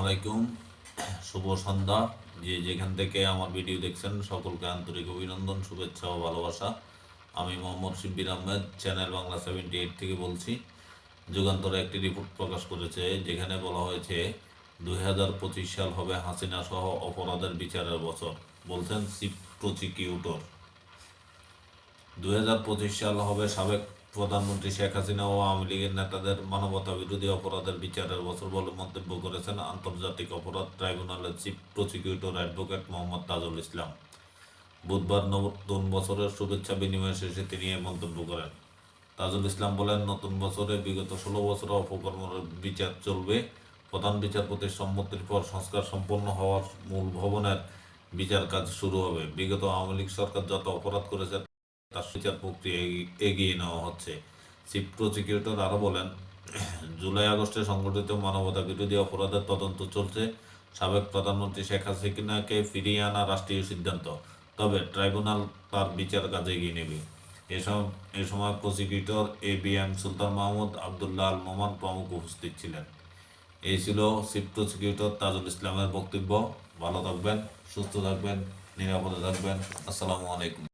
আলাইকুম। শুভ সন্ধ্যা। যে যেখান থেকে আমার ভিডিও দেখছেন, সকলকে আন্তরিক অভিনন্দন, শুভেচ্ছা ও ভালোবাসা। আমি Mohammad Shibbir Ahmed, channel Bangla seventy eight থেকে বলছি। যুগান্তরে একটি রিপোর্ট প্রকাশ করেছে, যেখানে বলা হয়েছে, দুই হাজার পঁচিশ সাল হবে হাসিনা সহ অপরাধের বিচারের বছর। বলছেন চিফ প্রসিকিউটর দুই হাজার পঁচিশ সাল হবে সাবেক প্রধানমন্ত্রী শেখ হাসিনা ও আওয়ামী লীগের নেতাদের মানবতা বিরোধী অপরাধের বিচারের বছর বলে মন্তব্য করেছেন আন্তর্জাতিক অপরাধ ট্রাইব্যুনালের chief prosecutor advocate Mohammad Tajul Islam. বুধবার নতুন বছরের শুভেচ্ছা বিনিময় শেষে তিনি এ মন্তব্য করেন। তাজুল ইসলাম বলেন, নতুন বছরে বিগত ষোলো বছর অপকর্মের বিচার চলবে। প্রধান বিচারপতির সম্মতির পর সংস্কার সম্পন্ন হওয়ার মূল ভবনের বিচার কাজ শুরু হবে। বিগত আওয়ামী লীগ সরকার যত অপরাধ করেছে তার বিচার প্রক্রিয়া এগিয়ে নেওয়া হচ্ছে। চিফ প্রসিকিউটর আরও বলেন, জুলাই আগস্টে সংগঠিত মানবতা বিরোধী অপরাধের তদন্ত চলছে। সাবেক প্রধানমন্ত্রী শেখ হাসিনাকে ফিরিয়ে আনা রাষ্ট্রীয় সিদ্ধান্ত। তবে ট্রাইব্যুনাল তার বিচার কাজ এগিয়ে নেবে। এসব এ সময় prosecutor A B M Sultan Mahmud, Abdullah Al Moman প্রমুখ উপস্থিত ছিলেন। এই ছিল চিফ প্রসিকিউটর তাজুল ইসলামের বক্তব্য। ভালো থাকবেন, সুস্থ থাকবেন, নিরাপদে থাকবেন। আসসালামু আলাইকুম।